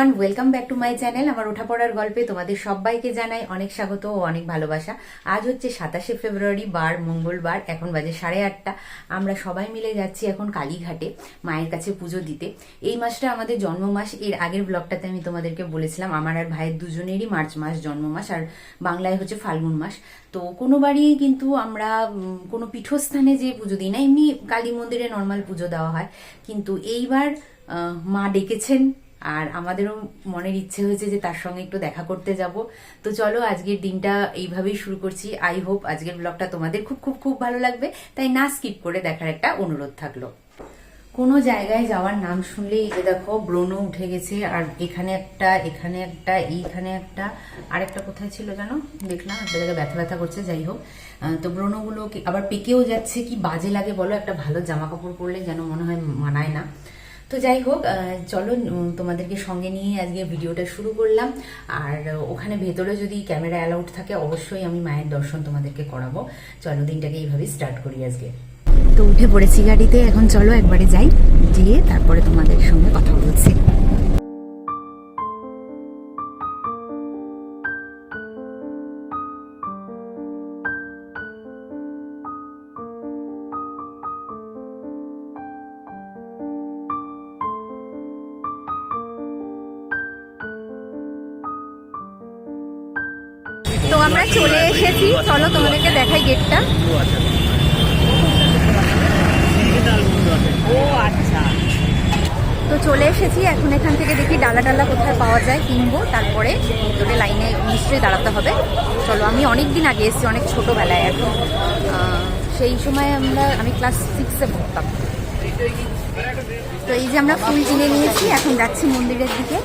Everyone welcome back to my channel আমার ওঠা পড়ার গল্পে তোমাদের সবাইকে জানাই অনেক স্বাগত ও অনেক ভালোবাসা। আজ হচ্ছে সাতাশে ফেব্রুয়ারি, বার মঙ্গলবার, এখন বাজে সাড়ে আটটা। আমরা সবাই মিলে যাচ্ছি এখন কালীঘাটে মায়ের কাছে পুজো দিতে। এই মাসটা আমাদের জন্ম মাস এর আগের ব্লগটাতে আমি তোমাদেরকে বলেছিলাম, আমার আর ভাইয়ের দুজনেরই মার্চ মাস জন্ম মাস আর বাংলায় হচ্ছে ফাল্গুন মাস। তো কোনো বাড়ি কিন্তু আমরা কোনো পীঠস্থানে যে পুজো দিই না, এমনি কালী মন্দিরে নর্মাল পুজো দেওয়া হয়। কিন্তু এইবার মা ডেকেছেন আর আমাদেরও মনের ইচ্ছে হয়েছে যে তার সঙ্গে একটু দেখা করতে যাব। তো চলো, আজকের দিনটা এইভাবেই শুরু করছি। আই হোপ আজকের ব্লগটা তোমাদের খুব খুব খুব ভালো লাগবে। তাই না স্কিপ করে দেখার একটা অনুরোধ থাকল। কোনো জায়গায় যাওয়ার নাম শুনলে এই যে দেখো ব্রণ উঠে গেছে। আর এখানে একটা এখানে একটা, এইখানে একটা। আর একটা কোথায় ছিল জানো দেখলাম, একটা জায়গায় ব্যথা ব্যথা করছে, যাই হোক। তো ব্রণগুলো আবার পেকেও যাচ্ছে, কি বাজে লাগে বলো? একটা ভালো জামা কাপড় পরলে যেন মনে হয় মানায় না। তো যাই হোক চলো তোমাদেরকে সঙ্গে নিয়ে আজকে ভিডিওটা শুরু করলাম। আর, ওখানে ভেতরে যদি ক্যামেরা অ্যালাউড থাকে, অবশ্যই আমি মায়ের দর্শন তোমাদেরকে করাবো। চলো, দিনটাকে এইভাবে স্টার্ট করি আজকে। তো উঠে পড়েছি গাড়িতে, এখন চলো একবারে যাই, গিয়ে তারপরে তোমাদের সঙ্গে কথা বলছি। আমরা চলে এসেছি। চলো তোমাদেরকে দেখাই গেটটা ও আচ্ছা। তো চলে এসেছি। এখন এখান থেকে দেখি ডালা ডালা কোথায় পাওয়া যায় কিনবো। তারপরে ভিতরে লাইনে নিশ্চয়ই দাঁড়াতে হবে। চলো আমি অনেক দিন আগে এসেছি অনেক ছোটোবেলায় এখন। সেই সময় আমরা আমি ক্লাস সিক্সে পড়তাম। তো এই যে আমরা ফুল কিনে নিয়েছি এখন যাচ্ছি মন্দিরের দিকে।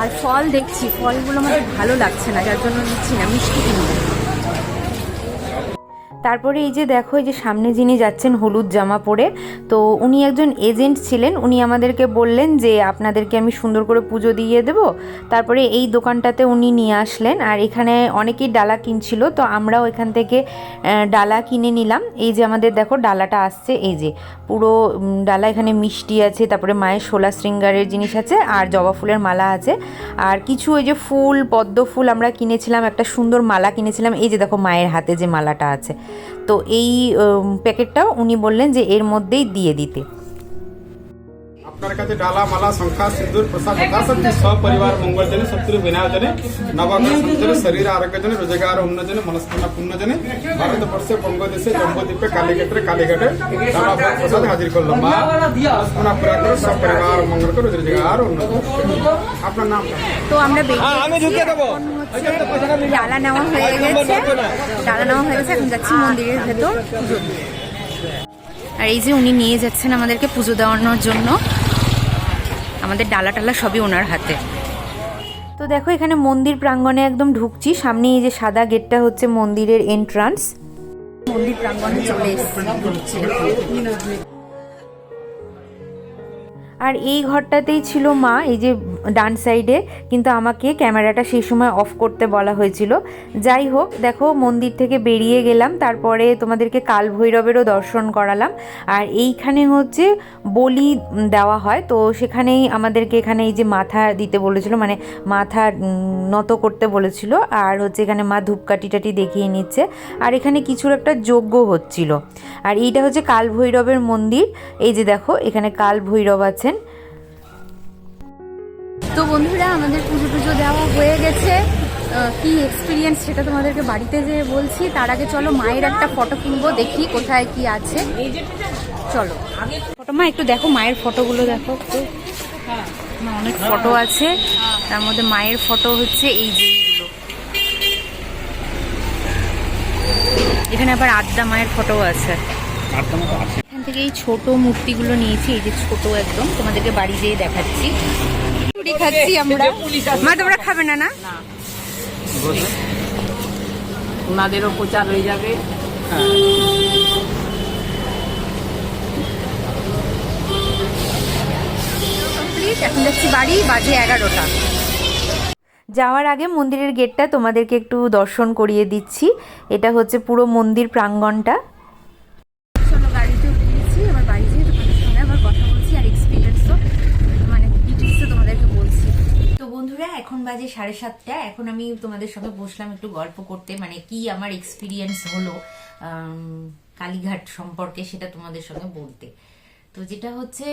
আর ফল দেখছি ফলগুলো আমাদের ভালো লাগছে না যার জন্য নিচ্ছি না মিষ্টি কিনবো। তারপরে এই যে দেখো, এই যে সামনে যিনি যাচ্ছেন হলুদ জামা পরে, তো উনি একজন এজেন্ট ছিলেন। উনি আমাদেরকে বললেন যে, আপনাদেরকে আমি সুন্দর করে পুজো দিয়ে দেব। তারপরে এই দোকানটাতে উনি নিয়ে আসলেন। আর এখানে অনেকেই ডালা কিনছিল, তো আমরাও এখান থেকে ডালা কিনে নিলাম। এই যে আমাদের দেখো, ডালাটা আসছে, এই যে পুরো ডালা এখানে মিষ্টি আছে, তারপরে মায়ের শোলা শৃঙ্গারের জিনিস আছে, আর জবা ফুলের মালা আছে। আর কিছু ওই যে ফুল, পদ্ম ফুল আমরা কিনেছিলাম, একটা সুন্দর মালা কিনেছিলাম। এই যে দেখো, মায়ের হাতে যে মালাটা আছে। তো এই প্যাকেটটাও উনি বললেন যে এর মধ্যেই দিয়ে দিতে। আপনার কাছে ডালা মালা শঙ্খা সিন্দুর প্রসাদ যথাশক্তি সপরিবার শত্রু নবগ্রহ শরীর রোজগার মনস্কামনা ভারতবর্ষে বঙ্গদেশে জম্বুদ্বীপে কালীক্ষেত্রে কালীঘাটে ডালা প্রসাদ হাজির করল মা মনস্কামনা পুরা করে সপরিবার মঙ্গল করে রোজগার উন্নত আপনার নাম? তো আমরা ডালা নেওয়া হয়ে গেছে। ডালা নেওয়া হয়ে গেছে এখন যাচ্ছি মন্দিরের ভেতর। আর এই যে উনি নিয়ে যাচ্ছেন আমাদেরকে পুজো দেওয়ানোর জন্য। আমাদের ডালা টালা সবই ওনার হাতে। তো দেখো এখানে মন্দির প্রাঙ্গণে একদম ঢুকছি। সামনে এই যে সাদা গেটটা হচ্ছে মন্দিরের এন্ট্রান্স মন্দির প্রাঙ্গণে চলে এসেছি। আর এই ঘরটাতেই ছিল মা, এই যে ডান সাইডে, কিন্তু আমাকে ক্যামেরাটা সেই সময় অফ করতে বলা হয়েছিল। যাই হোক, দেখো মন্দির থেকে বেরিয়ে গেলাম, তারপরে তোমাদেরকে কাল ভৈরবেরও দর্শন করালাম। আর এইখানে হচ্ছে বলি দেওয়া হয়, তো সেখানেই আমাদেরকে এখানে এই যে মাথা দিতে বলেছিল মানে মাথা নত করতে বলেছিল, আর হচ্ছে এখানে মা ধূপকাঠি টাটি দেখিয়ে নিচ্ছে। আর এখানে কিছুর একটা যজ্ঞ হচ্ছিল। আর এইটা হচ্ছে কাল ভৈরবের মন্দির। এই যে দেখো, এখানে কাল ভৈরব আছেন তো বন্ধুরা, আমাদের পুজো টুজো দেওয়া হয়ে গেছে। কি এক্সপিরিয়েন্স সেটা তোমাদেরকে বাড়িতে যেয়ে বলছি। তার আগে চলো মায়ের একটা ফটো তুলবো, দেখি কোথায় কি আছে। চলো। ফটো মা, একটু দেখো মায়ের ফটোগুলো দেখো। অনেক ফটো আছে। তার মধ্যে মায়ের ফটো হচ্ছে এই যে এখানে আবার আদ্যা মায়ের ফটো আছে। থেকে এই ছোট মূর্তিগুলো নিয়েছি এই যে ছোট একদম তোমাদেরকে বাড়ি যেয়ে দেখাচ্ছি। খাচ্ছি আমরা। মা তোমরা খাবে না না? ওনাদেরও প্রচার হয়ে যাবে। এখন যাচ্ছি বাড়ি বাজে এগারোটা। যাওয়ার আগে মন্দিরের গেটটা তোমাদেরকে একটু দর্শন করিয়ে দিচ্ছি। এটা হচ্ছে পুরো মন্দির প্রাঙ্গণটা চলো গাড়িতে উঠেছি এবার বাড়ি যেয়ে তোমাদের সঙ্গে আবার কথা বলছি আর এক্সপিরিয়েন্স বাজে সাড়ে সাতটা। এখন আমি তোমাদের সঙ্গে বসলাম একটু গল্প করতে মানে কি আমার এক্সপিরিয়েন্স হলো কালীঘাট সম্পর্কে সেটা তোমাদের সঙ্গে বলতে। তো যেটা হচ্ছে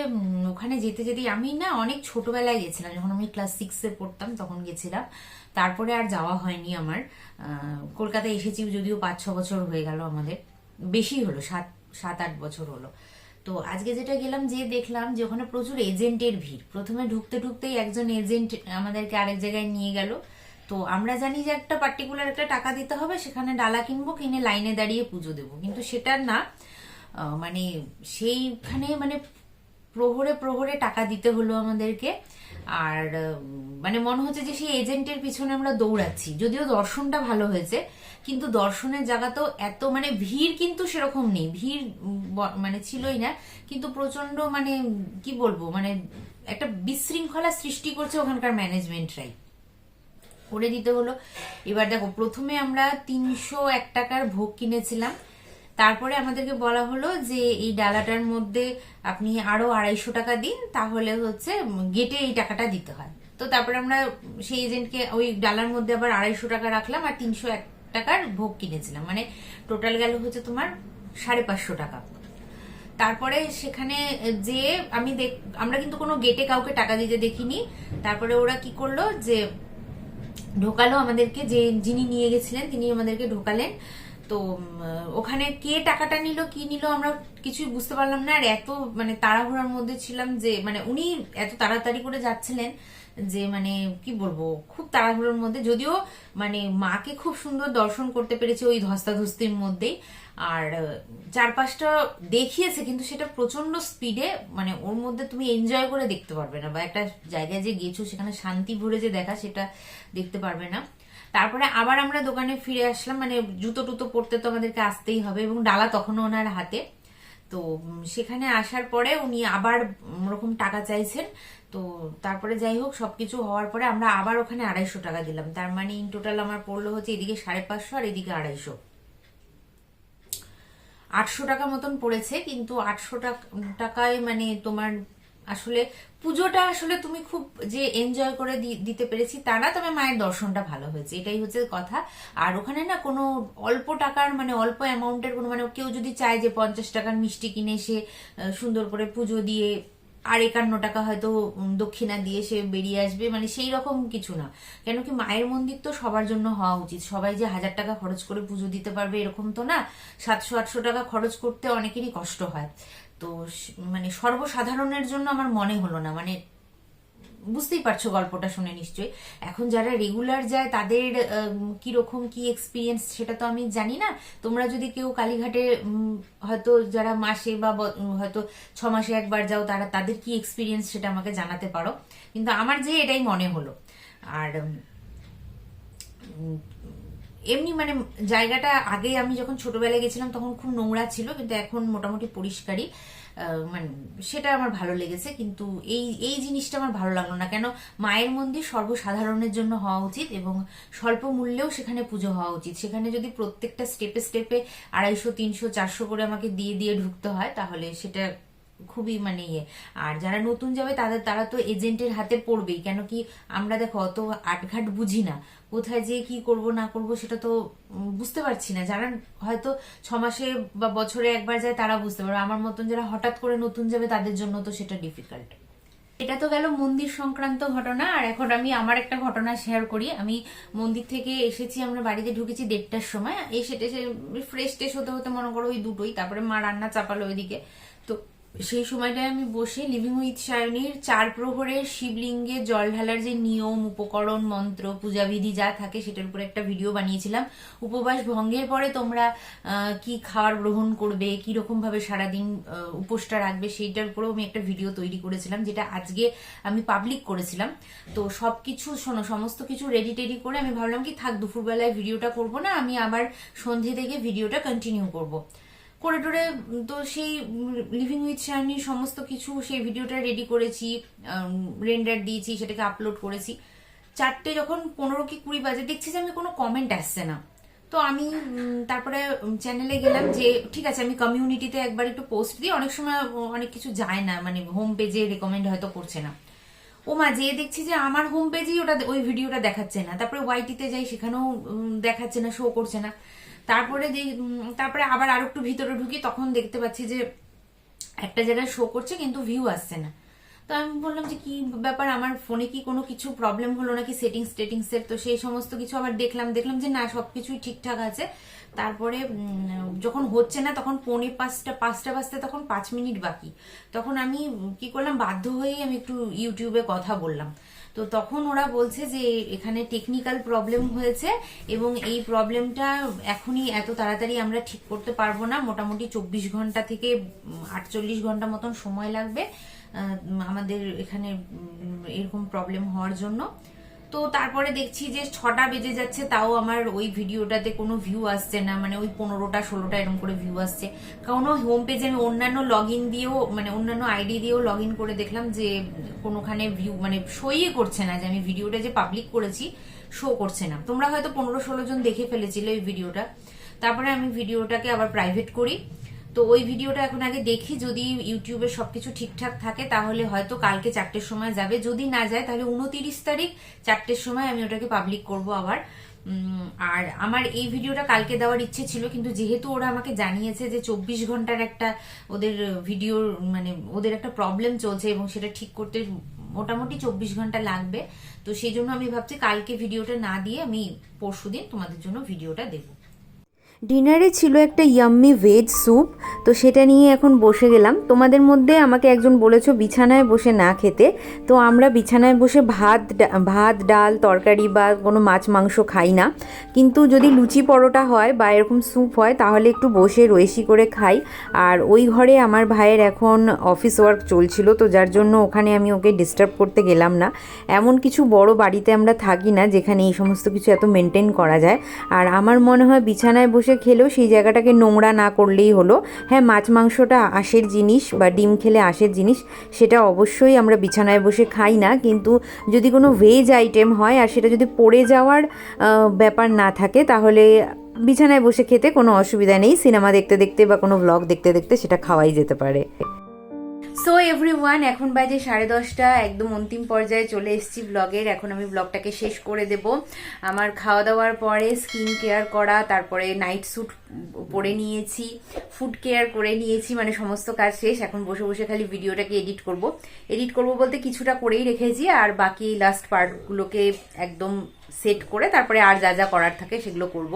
ওখানে যেতে যেতে আমি না অনেক ছোটবেলায় গেছিলাম। যখন আমি ক্লাস সিক্সে পড়তাম, তখন গেছিলাম। তারপরে আর যাওয়া হয়নি আমার। কলকাতায় এসেছি যদিও পাঁচ ছ বছর হয়ে গেল আমাদের। বেশি হলো, সাত সাত, আট বছর হলো। তো আজকে যেটা গেলাম, যে দেখলাম যে ওখানে প্রচুর এজেন্টের ভিড়। প্রথমে ঢুকতে ঢুকতেই একজন এজেন্ট আমাদেরকে আরেক জায়গায় নিয়ে গেল। তো আমরা জানি যে একটা পার্টিকুলার একটা টাকা দিতে হবে, সেখানে ডালা কিনবো, কিনে লাইনে দাঁড়িয়ে পুজো দেবো। কিন্তু সেটা না। মানে সেইখানে মানে প্রহরে প্রহরে টাকা দিতে হলো আমাদেরকে। আর মানে মনে হচ্ছে যে সেই এজেন্টের পিছনে আমরা দৌড়াচ্ছি। যদিও দর্শনটা ভালো হয়েছে কিন্তু দর্শনের জায়গা তো এত মানে ভিড় কিন্তু সেরকম নেই। ভিড় মানে ছিলই না। কিন্তু প্রচণ্ড মানে কি বলব? মানে একটা বিশৃঙ্খলা সৃষ্টি করছে ওখানকার ম্যানেজমেন্টরাই। করে দিতে হলো। এবার দেখো, প্রথমে আমরা তিনশো এক টাকার ভোগ কিনেছিলাম। তারপরে আমাদেরকে বলা হলো যে এই ডালাটার মধ্যে আপনি আরও আড়াইশো টাকা দিন, তাহলে হচ্ছে গেটে এই টাকাটা দিতে হয়। তো তারপরে আমরা সেই এজেন্টকে ওই ডালার মধ্যে আবার আড়াইশো টাকা রাখলাম আর তিনশো এক টাকার ভোগ কিনেছিলাম। মানে টোটাল গেল হচ্ছে তোমার সাড়ে পাঁচশো টাকা। তারপরে সেখানে যে আমি আমরা কিন্তু কোনো গেটে কাউকে টাকা দিতে দেখিনি। তারপরে ওরা কি করল যে ঢোকালো আমাদেরকে, যে যিনি নিয়ে গেছিলেন তিনি আমাদেরকে ঢোকালেন। তো ওখানে কে টাকাটা নিল, কি নিল আমরা কিছুই বুঝতে পারলাম না। আর এত মানে তাড়াহুড়ার মধ্যে ছিলাম যে মানে উনি এত তাড়াতাড়ি করে যাচ্ছিলেন যে মানে কি বলব, খুব তাড়াহুড়োর মধ্যে, যদিও মানে মাকে খুব সুন্দর দর্শন করতে পেরেছে ওই ধস্তাধস্তির মধ্যেই। আর চারপাশটা দেখিয়েছে, কিন্তু সেটা প্রচণ্ড স্পিডে মানে ওর মধ্যে তুমি এনজয় করে দেখতে পারবে না, বা একটা জায়গায় যে গেছো, সেখানে শান্তি ভরে যে দেখা, সেটা দেখতে পারবে না। তারপরে আবার আমরা দোকানে ফিরে আসলাম মানে জুতো টুতো পরতে তো আমাদেরকে আসতেই হবে, এবং ডালা তখনও ওনার হাতে। তো সেখানে আসার পরে উনি আবার ওরকম টাকা চাইছেন। তো, তারপরে যাই হোক, সবকিছু হওয়ার পরে আমরা আবার ওখানে আড়াইশো টাকা দিলাম। তার মানে ইন টোটাল আমার পড়ল হচ্ছে এদিকে সাড়ে পাঁচশো আর এদিকে আড়াইশো। আটশো টাকা মতন পড়েছে, কিন্তু আটশো টাকায় মানে তোমার আসলে পুজোটা আসলে তুমি খুব যে এনজয় করে দিতে পেরেছি, তা না, তবে মায়ের দর্শনটা ভালো হয়েছে, এটাই হচ্ছে কথা। আর ওখানে না কোনো অল্প টাকার মানে অল্প অ্যামাউন্টের কোনো মানে কেউ যদি চায় যে পঞ্চাশ টাকার মিষ্টি কিনে সে সুন্দর করে পুজো দিয়ে আর একান্ন টাকা হয়তো দক্ষিণা দিয়ে সে বেরিয়ে আসবে মানে সেই রকম কিছু না। কেন কি মায়ের মন্দির তো সবার জন্য হওয়া উচিত। সবাই যে হাজার টাকা খরচ করে পুজো দিতে পারবে এরকম তো না, সাতশো আটশো টাকা খরচ করতে অনেকেরই কষ্ট হয়। তো মানে সর্বসাধারণের জন্য আমার মনে হলো না। মানে বুঝতেই পারছ গল্পটা শুনে নিশ্চয়ই। এখন যারা রেগুলার যায়, তাদের রকম কি এক্সপিরিয়েন্স সেটা তো আমি জানি না। তোমরা যদি কেউ কালীঘাটে হয়তো যারা মাসে বা হয়তো ছ মাসে একবার যাও, তারা, তাদের কি এক্সপিরিয়েন্স সেটা আমাকে জানাতে পারো। কিন্তু আমার যে এটাই মনে হলো। আর এমনি মানে জায়গাটা আগে আমি যখন ছোটবেলায় গেছিলাম তখন খুব নোংরা ছিল, কিন্তু এখন মোটামুটি পরিষ্কারই। মানে সেটা আমার ভালো লেগেছে, কিন্তু এই এই জিনিসটা আমার ভালো লাগল না। কেন মায়ের মন্দির সর্বসাধারণের জন্য হওয়া উচিত এবং স্বল্প মূল্যেও সেখানে পুজো হওয়া উচিত। সেখানে যদি প্রত্যেকটা স্টেপে স্টেপে আড়াইশো, তিনশো, চারশো করে আমাকে দিয়ে দিয়ে ঢুকতে হয়, তাহলে সেটা খুবই মানে ইয়ে। আর যারা নতুন যাবে, তাদের, তারা তো এজেন্টের হাতে পড়বেই। কেন কি আমরা দেখো, অত আটঘাট বুঝি না। কোথায় যে কি করব, না করব, সেটা তো বুঝতে পারছি না। যারা হয়তো ছ মাসে বা বছরে একবার যায় তারা বুঝতে পারবে। আমার মতন যারা হঠাৎ করে নতুন যাবে, তাদের জন্য তো সেটা ডিফিকাল্ট এটা তো গেল মন্দির সংক্রান্ত ঘটনা। আর এখন আমি আমার একটা ঘটনা শেয়ার করি। আমি মন্দির থেকে এসেছি, আমরা বাড়িতে ঢুকেছি দেড়টার সময়। এসে টেসে ফ্রেশ টেস হতে হতে মনে করো ওই দুটোই। তারপরে মা রান্না চাপালো ওইদিকে। সেই সময়টায় আমি বসে লিভিং উইথ সায়নীর চার প্রহরের শিবলিঙ্গে জল ঢালার যে নিয়ম, উপকরণ, মন্ত্র, পূজাবিধি যা থাকে সেটার উপরে একটা ভিডিও বানিয়েছিলাম। উপবাস ভঙ্গের পরে তোমরা কি খাবার গ্রহণ করবে কি রকম ভাবে সারাদিন উপোসটা রাখবে সেইটার উপরেও আমি একটা ভিডিও তৈরি করেছিলাম, যেটা আজকে আমি পাবলিক করেছিলাম। তো সবকিছু শোনো, সমস্ত কিছু রেডি টেডি করে আমি ভাবলাম কি, থাক, দুপুরবেলায় ভিডিওটা করব না, আমি আবার সন্ধে থেকে ভিডিওটা কন্টিনিউ করব। করে টোরে তো সেই লিভিং উইথ শার্নির সমস্ত কিছু সেই ভিডিওটা রেডি করেছি রেন্ডার দিয়েছি, সেটাকে আপলোড করেছি। চারটে যখন পনেরো কি কুড়ি বাজে, দেখছি যে আমি কোনো কমেন্ট আসছে না। তো আমি তারপরে চ্যানেলে গেলাম যে, ঠিক আছে, আমি কমিউনিটিতে একবার একটু পোস্ট দিই। অনেক সময় অনেক কিছু যায় না মানে হোম পেজে রেকমেন্ড হয়তো করছে না। ও মা যেয়ে দেখছি যে আমার হোম পেজেই ওটা, ওই ভিডিওটা দেখাচ্ছে না। তারপরে ওয়াইটিতে যাই, সেখানেও দেখাচ্ছে না শো করছে না। তারপরে যে তারপরে আবার আর একটু ভিতরে ঢুকি, তখন দেখতে পাচ্ছি যে একটা জায়গায় শো করছে, কিন্তু ভিউ আসছে না। তো আমি বললাম যে কি ব্যাপার, আমার ফোনে কি কোনো কিছু প্রবলেম হলো নাকি সেটিংস টেটিংস এর? তো সেই সমস্ত কিছু আবার দেখলাম দেখলাম যে না, সবকিছুই ঠিকঠাক আছে। তারপরে যখন হচ্ছে না, তখন পৌনে পাঁচটা পাঁচটা বাজতে তখন পাঁচ মিনিট বাকি। তখন আমি কি করলাম, বাধ্য হয়েই আমি একটু ইউটিউবে কথা বললাম। তো তখন ওরা বলছে যে এখানে টেকনিক্যাল প্রবলেম হয়েছে এবং এই প্রবলেমটা এখনই এত তাড়াতাড়ি আমরা ঠিক করতে পারব না। মোটামুটি চব্বিশ ঘণ্টা থেকে আটচল্লিশ ঘণ্টা মতন সময় লাগবে আমাদের এখানে এরকম প্রবলেম হওয়ার জন্য। তো তারপরে দেখছি যে ছটা বেজে যাচ্ছে, তাও আমার ওই ভিডিওটাতে কোনো ভিউ আসছে না মানে ওই পনেরোটা, ষোলোটা এরকম করে ভিউ আসছে। কারণ হোম পেজে আমি অন্যান্য লগ ইন দিয়েও মানে অন্যান্য আইডি দিয়েও লগ ইন করে দেখলাম যে কোনোখানে ভিউ মানে শোই করছে না, যে আমি ভিডিওটা যে পাবলিক করেছি শো করছে না। তোমরা হয়তো পনেরো, ষোলো জন দেখে ফেলেছিলে ওই ভিডিওটা। তারপরে আমি ভিডিওটাকে আবার প্রাইভেট করি। তো ওই ভিডিওটা এখন আগে দেখি, যদি ইউটিউবে সবকিছু ঠিকঠাক থাকে, তাহলে হয়তো কালকে চারটের সময় যাবে। যদি না যায়, তাহলে উনতিরিশ তারিখ চারটের সময় আমি ওটাকে পাবলিক করব আবার। আর আমার এই ভিডিওটা কালকে দেওয়ার ইচ্ছে ছিল, কিন্তু যেহেতু ওরা আমাকে জানিয়েছে যে চব্বিশ ঘণ্টার একটা ওদের ভিডিওর মানে ওদের একটা প্রবলেম চলছে এবং সেটা ঠিক করতে মোটামুটি চব্বিশ ঘণ্টা লাগবে, তো সেই জন্য আমি ভাবছি কালকে ভিডিওটা না দিয়ে আমি পরশুদিন তোমাদের জন্য ভিডিওটা দেবো। ডিনারে ছিল একটা ইয়াম্মি ভেজ স্যুপ তো সেটা নিয়ে এখন বসে গেলাম। তোমাদের মধ্যে আমাকে একজন বলেছ বিছানায় বসে না খেতে, তো আমরা বিছানায় বসে ভাত ভাত, ডাল, তরকারি বা কোনো মাছ মাংস খাই না। কিন্তু যদি লুচি পরোটা হয় বা এরকম স্যুপ হয়, তাহলে একটু বসে রয়েসি করে খাই। আর ওই ঘরে আমার ভাইয়ের এখন অফিস ওয়ার্ক চলছিল, তো যার জন্য ওখানে আমি ওকে ডিস্টার্ব করতে গেলাম না। এমন কিছু বড় বাড়িতে আমরা থাকি না, যেখানে এই সমস্ত কিছু এত মেনটেন করা যায়। আর আমার মনে হয় বিছানায় বসে খেলেও সেই জায়গাটাকে নোংরা না করলেই হলো। হ্যাঁ মাছ মাংসটা আশের জিনিস বা ডিম খেলে আশের জিনিস, সেটা অবশ্যই আমরা বিছানায় বসে খাই না। কিন্তু যদি কোনো ভেজ আইটেম হয় আর সেটা যদি পড়ে যাওয়ার ব্যাপার না থাকে, তাহলে বিছানায় বসে খেতে কোনো অসুবিধা নেই। সিনেমা দেখতে দেখতে বা কোনো ব্লগ দেখতে দেখতে সেটা খাওয়াই যেতে পারে। সো এভরিওয়ান এখন বাজে সাড়ে দশটা, একদম অন্তিম পর্যায়ে চলে এসেছি ব্লগের এখন আমি ব্লগটাকে শেষ করে দেব। আমার খাওয়া দাওয়ার পরে স্কিন কেয়ার করা, তারপরে নাইট স্যুট পরে নিয়েছি ফুড কেয়ার করে নিয়েছি মানে সমস্ত কাজ শেষ। এখন বসে বসে খালি ভিডিওটাকে এডিট করব। এডিট করব বলতে কিছুটা করেই রেখেছি, আর বাকি লাস্ট পার্টগুলোকে একদম সেট করে, তারপরে আর যা যা করার থাকে সেগুলো করব।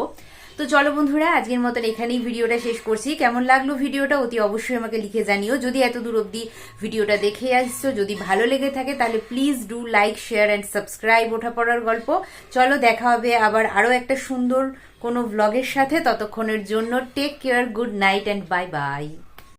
তো চলো বন্ধুরা, আজকের মতন এখানেই ভিডিওটা শেষ করছি। কেমন লাগল ভিডিওটা অতি অবশ্যই আমাকে লিখে জানিও। যদি এত দূর অব্দি ভিডিওটা দেখে আসছো, যদি ভালো লেগে থাকে, তাহলে please do like share and subscribe ওঠা পড়ার গল্প। চলো দেখা হবে আবার আরও একটা সুন্দর কোনো ব্লগের সাথে। ততক্ষণের জন্য take care good night and bye bye